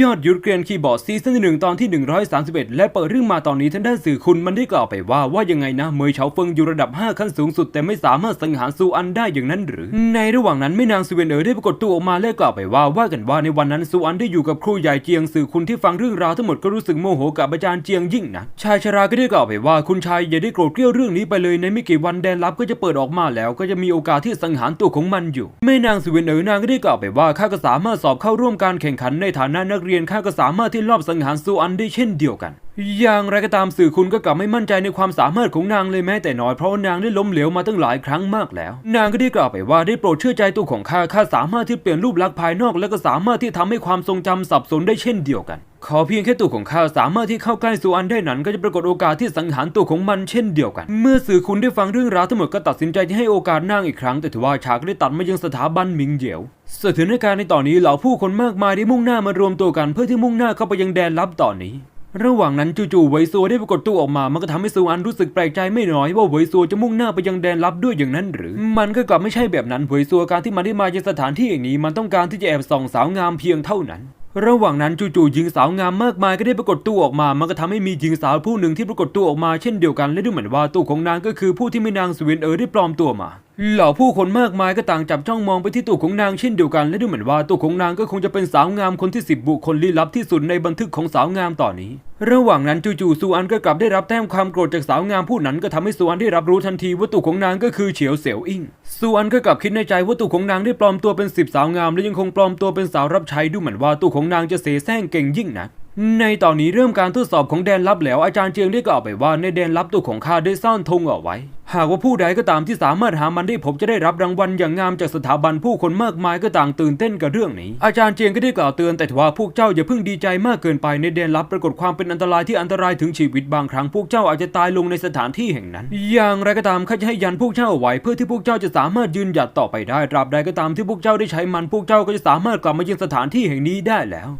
ยอดยุทธเกรียนคีย์บอร์ดซีซั่นที่หนึ่งตอนที่ 131 และเปิดเรื่องมาตอนนี้ทางด้านสื่อคุณมันได้กล่าวไปว่าว่ายังไงนะ เมยเฉาเฟิงอยู่ระดับ 5 ขั้นสูงสุด แต่ไม่สามารถสังหารซูอันได้อย่างนั้นหรือ ในระหว่างนั้นแม่นางซูเวนเอ๋อได้ปรากฏตัวออกมาและกล่าวไปว่าว่ากันว่าในวันนั้นซูอันได้อยู่กับครูใหญ่เจียงสื่อคุณที่ฟังเรื่องราวทั้งหมดก็รู้สึกโมโหกับอาจารย์เจียงยิ่งนะชายชราก็ได้กล่าวไปว่าคุณชายอย่าได้โกรธเกรี้ยวเรื่องนี้ไปเลยในไม่กี่วันแดนลับก็จะเปิดออกมาแล้ว ก็จะมีโอกาสที่สังหารตัวของมันอยู่แม่นางซูเวนเอ๋อนางก็ได้กล่าวไปว่าข้าก็สามารถสอบเข้าร่วมการแข่งขันในฐานะนักเรียนข้าก็สามารถที่รอบสังหารซูอันได้เช่นเดียวกัน อย่างไรก็ตามสื่อคุณก็กลับไม่มั่นใจในความสามารถของนางเลยแม้แต่น้อยเพราะว่านางได้ล้มเหลวมาตั้งหลายครั้งมากแล้ว นางก็ได้กล่าวไปว่าได้โปรดเชื่อใจตัวของข้าข้าสามารถที่เปลี่ยนรูปลักษณ์ภายนอก และก็สามารถที่ทำให้ความทรงจำสับสนได้เช่นเดียวกัน ขอเพียงแค่ตัวของข้าสามารถที่เข้าใกล้ซูอันได้นั้น ก็จะปรากฏโอกาสที่สังหารตัวของมันเช่นเดียวกัน เมื่อสื่อคุณได้ฟังเรื่องราวทั้งหมดก็ตัดสินใจที่ให้โอกาสนางอีกครั้ง แต่ถือว่าฉากได้ตัดมายังสถาบันหมิงเหยียวสถานการณ์ในตอนนี้เหล่าผู้คนมากมายได้มุ่งหน้ามารวมตัวกันเพื่อที่มุ่งหน้าเข้าไปยังแดนลับตอนนี้ระหว่างนั้นจู่ๆเหวยซัวได้ปรากฏตัวออกมา มันก็ทำให้ซูอันรู้สึกแปลกใจไม่น้อยว่าเหวยซัวจะมุ่งหน้าไปยังแดนลับด้วยอย่างนั้นหรือ มันก็กลับไม่ใช่แบบนั้นเหวซัวการที่มันได้มายังสถานที่อย่างนี้ มันต้องการที่จะแอบส่องสาวงามเพียงเท่านั้น ระหว่างนั้นจู่ๆหญิงสาวงามมากมายก็ได้ปรากฏตัวออกมา มันก็ทำให้มีหญิงสาวผู้หนึ่งที่ปรากฏตัวออกมาเช่นเดียวกัน และดูเหมือนว่าตัวของนางก็คือผู้ที่มีนางสวินเออได้ปลอมตัวมา เหล่าผู้คนมากมายก็ต่างจับจ้องมองไปที่ตัวของนางเช่นเดียวกันและดูเหมือนว่าตัวของนางก็คงจะเป็นสาวงามคนที่สิบบุคคลลี้ลับที่สุดในบันทึกของสาวงามต่อนนี้ ระหว่างนั้นจู่ๆซูอันก็กลับได้รับแต้มความโกรธจากสาวงามผู้นั้นก็ทำให้ซูอันได้รับรู้ทันทีว่าตัวของนางก็คือเฉียวเสี่ยวอิงซูอันก็กลับคิดในใจว่าตัวของนางได้ปลอมตัวเป็นสิบสาวงามและยังคงปลอมตัวเป็นสาวรับใช้ดูเหมือนว่าตัวของนางจะเสแสร้งเก่งยิ่งนัก ในตอนนี้เริ่มการทดสอบของแดนลับแล้วอาจารย์เจียงได้กล่าวไปว่าในแดนลับตัวของข้าได้ซ่อนธงเอาไว้ หากว่าผู้ใดก็ตามที่สามารถหามันได้พบจะได้รับรางวัลอย่างงามจากสถาบันผู้คนมากมายก็ต่างตื่นเต้นกับเรื่องนี้ อาจารย์เจียงก็ได้กล่าวเตือนแต่ว่าพวกเจ้าอย่าเพิ่งดีใจมากเกินไปในแดนลับปรากฏความเป็นอันตรายที่อันตรายถึงชีวิตบางครั้งพวกเจ้าอาจจะตายลงในสถานที่แห่งนั้น อย่างไรก็ตามข้าจะให้ยันพวกเจ้าเอาไว้เพื่อที่พวกเจ้าจะสามารถยืนหยัดต่อไปได้ตราบใดก็ตามที่พวกเจ้าได้ใช้มันพวกเจ้าก็จะสามารถกลับมายังสถานที่แห่งนี้ได้แล้ว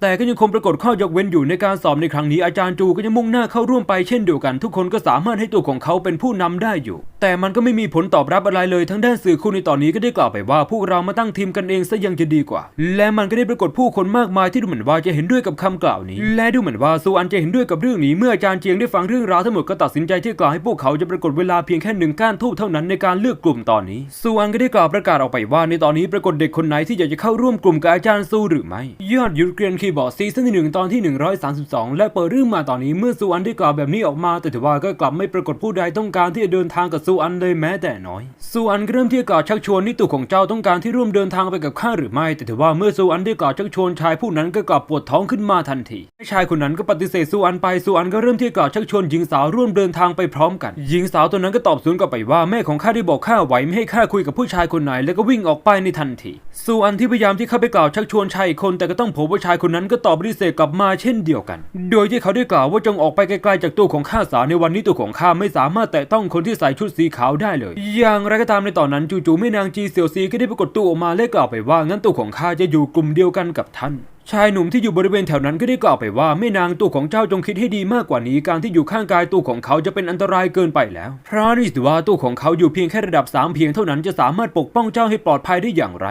แต่ก็ยังคงปรากฏข้อยกเว้นอยู่ในการสอบในครั้งนี้อาจารย์จูก็ยังมุ่งหน้าเข้าร่วมไปเช่นเดียวกัน ทุกคนก็สามารถให้ตัวของเขาเป็นผู้นำได้อยู่แต่มันก็ไม่มีผลตอบรับอะไรเลยทั้งด้านสื่อคุณในตอนนี้ก็ได้กล่าวไปว่าพวกเรามาตั้งทีมกันเองซะยังจะดีกว่า และมันก็ได้ปรากฏผู้คนมากมายที่ดูเหมือนว่าจะเห็นด้วยกับคำกล่าวนี้ และดูเหมือนว่าซูอันจะเห็นด้วยกับเรื่องนี้ เมื่ออาจารย์เจียงได้ฟังเรื่องราวทั้งหมดก็ตัดสินใจที่กล่าวให้พวกเขาจะปรากฏเวลาเพียงแค่หนึ่งก้านทูบเท่านั้นในการเลือกกลุ่มตอนนี้ซูอันก็ได้กล่าวประกาศออกไปว่าในตอนนี้ปรากฏเด็กคนไหนที่อยากจะเข้าร่วมกลุ่มกับอาจารย์ซูหรือไม่ยอดยุทธเกรียนคีย์บอร์ดซีซั่นที่หนึ่งตอนที่ 132 และเปิดเรื่องมาตอนนี้เมื่อซูอันได้กล่าวแบบนี้ออกมา แต่ถือว่าก็กลับไม่ปรากฏผู้ใดต้องการที่จะเดินทางกับซูอันเลยแม้แต่น้อย ซูอันเริ่มที่จะกล่าวชักชวนนิตุของเจ้าต้องการที่ร่วมเดินทางไปกับข้าหรือไม่ แต่ถือว่าเมื่อซูอันได้กล่าวชักชวนชายผู้นั้นก็กลับปวดท้องขึ้นมาทันทีชายคนนั้นก็ปฏิเสธซูอันไป ซูอันก็เริ่มที่จะกล่าวชักชวนหญิงสาวร่วมเดินทางไปพร้อมกัน หญิงสาวตัวนั้นก็ตอบสวนกลับไปว่าแม่ของข้าได้บอกข้าไว้ไม่ให้ข้าคุยกับผู้ชายคนไหน แล้วก็วิ่งออกไปในทันที ซูอันที่พยายามที่เข้าไปกล่าวชักชวนชายคน แต่ก็ต้องพบว่าชายคนนั้นก็ตอบปฏิเสธกลับมาเช่นเดียวกัน โดยที่เขาได้กล่าวว่าจงออกไปไกลๆจากตัวของข้าสาวในวันนี้ตัวของข้าไม่สามารถแตะต้องคนที่ใส่ชุดสีขาวได้เลย อย่างไรก็ตามในตอนนั้นจู่ๆแม่นางจีเซียวซีก็ได้ปรากฏตัวออกมาและกล่าวไปว่างั้นตัวของข้าจะอยู่กลุ่มเดียวกันกับท่านชายหนุ่มที่อยู่บริเวณแถวนั้นก็ได้กล่าวไปว่าแม่นางตัวของเจ้าจงคิดให้ดีมากกว่านี้การที่อยู่ข้างกายตัวของเขาจะเป็นอันตรายเกินไปแล้วเพราะนี่ถือว่าตัวของเขาอยู่เพียงแค่ระดับสามเพียงเท่านั้นจะสามารถปกป้องเจ้าให้ปลอดภัยได้อย่างไร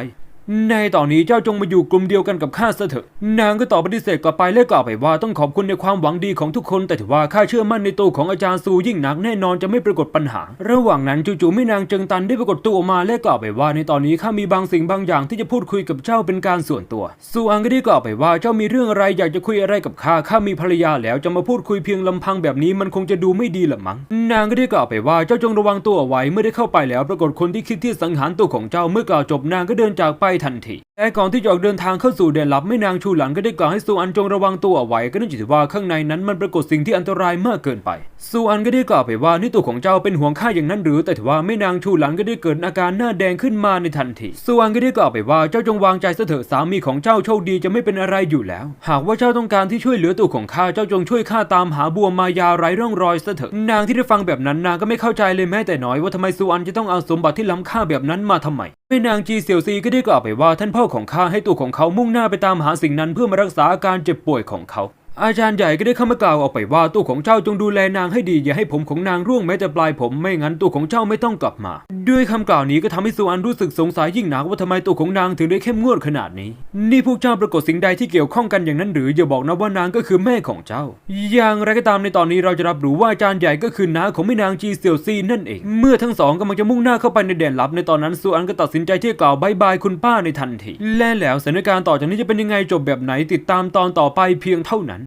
ในตอนนี้เจ้าจงมาอยู่กลุ่มเดียวกันกับข้าซะเถอะ นางก็ตอบปฏิเสธกลับไปและกล่าวไปว่าต้องขอบคุณในความหวังดีของทุกคน แต่ถือว่าข้าเชื่อมั่นในตัวของอาจารย์ซูยิ่งนักแน่นอนจะไม่ปรากฏปัญหา ระหว่างนั้นจู่ๆม่นางเจิงตันได้ปรากฏตัวออกมาและกล่าวไปว่าในตอนนี้ข้ามีบางสิ่งบางอย่างที่จะพูดคุยกับเจ้าเป็นการส่วนตัว ซูอังก็ได้กล่าวไปว่าเจ้ามีเรื่องอะไรอยากจะคุยอะไรกับข้าข้ามีภรรยาแล้วจะมาพูดคุยเพียงลำพังแบบนี้มันคงจะดูไม่ดีละมั้ง นางก็ได้กล่าวไปว่าเจ้าจงระวังตัวไว้เมื่อได้เข้าไปแล้วปรากฏคนที่คิดที่สังหารตัวของเจ้าเมื่อกล่าวจบนางก็เดินจากไปทันที แต่ก่อนที่จะออกเดินทางเข้าสู่แดนลับแม่นางชูหลันก็ได้กล่าวให้ซูอันจงระวังตัวเอาไว้ก็เนื่องจากว่าข้างในนั้นมันปรากฏสิ่งที่อันตรายมากเกินไปซูอันก็ได้กล่าวไปว่านี่ตัวของเจ้าเป็นห่วงข้าอย่างนั้นหรือ แต่ถือว่าแม่นางชูหลันก็ได้เกิดอาการหน้าแดงขึ้นมาในทันทีซูอันก็ได้กล่าวไปว่าเจ้าจงวางใจซะเถอะสามีของเจ้าโชคดีจะไม่เป็นอะไรอยู่แล้ว หากว่าเจ้าต้องการที่ช่วยเหลือตัวของข้าเจ้าจงช่วยข้าตามหาบัวมายาไร้ร่องรอยซะเถอะนางที่ได้ฟังแบบนั้นนางก็ไม่เข้าใจเลยแม้แต่น้อยว่าทำไมซูอันจะต้องเอาสมบัติที่ล้ำค่าแบบนั้นมาทำไมแม่นางจีเสี่ยวซีก็ได้กล่าวไปว่าท่านพ่อของข้าให้ตัวของเขามุ่งหน้าไปตามหาสิ่งนั้นเพื่อมารักษาอาการเจ็บป่วยของเขา อาจารย์ใหญ่ก็ได้เข้ามากล่าวออกไปว่าตัวของเจ้าจงดูแลนางให้ดีอย่าให้ผมของนางร่วงแม้แต่ปลายผมไม่งั้นตัวของเจ้าไม่ต้องกลับมา ด้วยคำกล่าวนี้ก็ทำให้ซูอันรู้สึกสงสัยยิ่งหนักว่าทำไมตัวของนางถึงได้เข้มงวดขนาดนี้ นี่พวกเจ้าปรากฏสิ่งใดที่เกี่ยวข้องกันอย่างนั้นหรืออย่าบอกนะว่านางก็คือแม่ของเจ้า อย่างไรก็ตามในตอนนี้เราจะรับรู้ว่าอาจารย์ใหญ่ก็คือน้าของแม่นางจีเซียวซีนั่นเอง เมื่อทั้งสองกำลังจะมุ่งหน้าเข้าไปในแดนลับในตอนนั้นซูอันก็ตัดสินใจที่จะกล่าวบายบายคุณป้าในทันทีและแล้วสถานการณ์ต่อจากนี้จะเป็นยังไงจบแบบไหนติดตามตอนต่อไปเพียงเท่านั้น